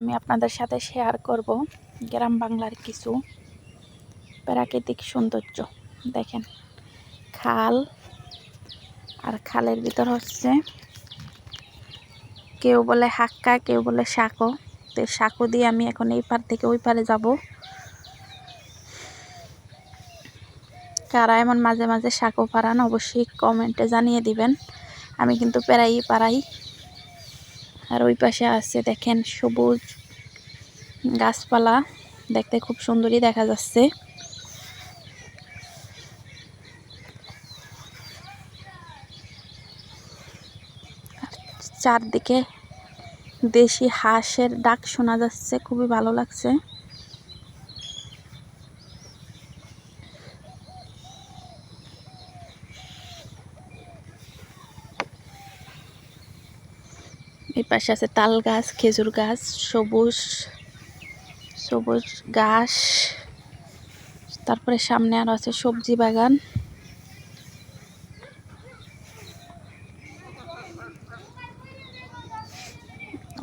আমি আপনাদের সাথে শেয়ার করব গ্রাম বাংলার কিছু প্রাকৃতিক সৌন্দর্য। দেখেন, খাল আর খালের ভিতর হচ্ছে কেউ বলে হাক্কা, কেউ বলে সাঁকো। তো সাঁকো দিয়ে আমি এখন এই পার থেকে ওই পারে যাব। কারা এমন মাঝে মাঝে সাঁকো পারান অবশ্যই কমেন্টে জানিয়ে দিবেন। আমি কিন্তু প্রায়ই পারাই। আর ওই পাশে আছে দেখেন সবুজ গাছপালা। দেখতে খুব সুন্দরই দেখা যাচ্ছে। চারদিকে দেশি হাঁসের ডাক শোনা যাচ্ছে, খুবই ভালো লাগছে। এই পাশে আছে তাল গাছ, খেজুর গাছ, সবুজ সবুজ ঘাস। তারপরে সামনে আরও আছে সবজি বাগান।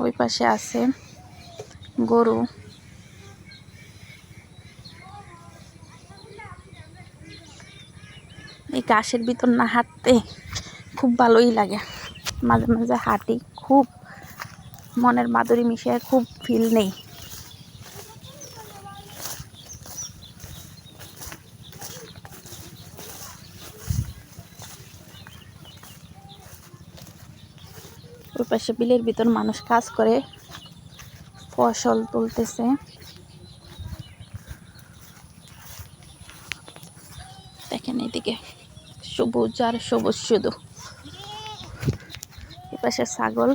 ওই পাশে আছে গরু। এই ঘাসের ভিতর না হাঁটতে খুব ভালোই লাগে। মাঝে মাঝে হাঁটি খুব। মনের মাধুরী মিশিয়ে খুব ফিল নেই। ওই পাশে বিলের ভিতর মানুষ কাজ করে, ফসল তুলতেছে। দেখেন এইদিকে সবুজ আর সবুজ শুধু। এ পাশে ছাগল।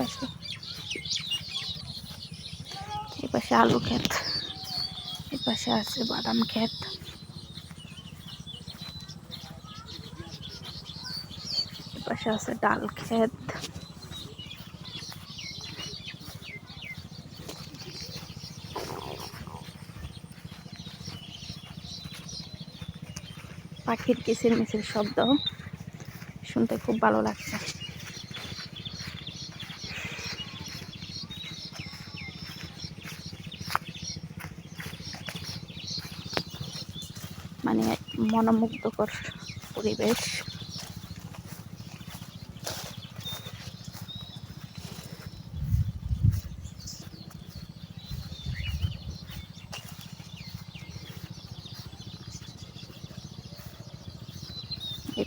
পাশে। এ পাশে আলু ক্ষেত। এ পাশে আছে বাদাম ক্ষেত। এ পাশে আছে ডাল ক্ষেত। পাখির কিচির মিচির শব্দ শুনতে খুব ভালো লাগছে। মানে মনোমুগ্ধকর পরিবেশ।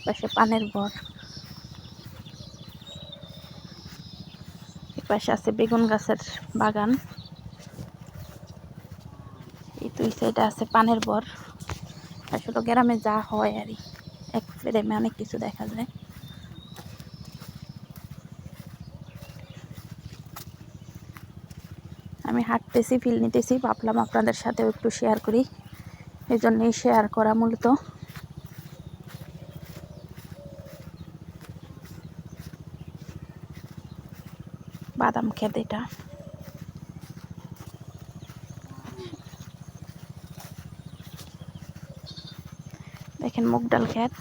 পাশে পানের বর। পাশে আছে বেগুন গাছের বাগান। এই দুই সাইডে আছে পানের বর। আসলে গ্রামে যা হয় আর এক ফ্রেমে অনেক কিছু দেখা যায়। আমি হাঁটতেছি ফিল নিতেছি, ভাবলাম আপনাদের সাথেও একটু শেয়ার করি। এই জন্যই শেয়ার করা মূলত। বাদাম খেতে এটা। দেখেন মুগ ডাল খেত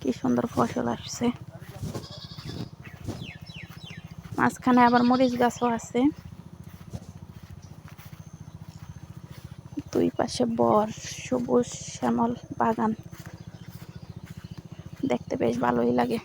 কি সুন্দর ফসল আসছে। মাঝখানে আবার মরিচ গাছও আছে। দুই পাশে বর, সবুজ শ্যামল বাগান। দেখতে বেশ ভালোই লাগে।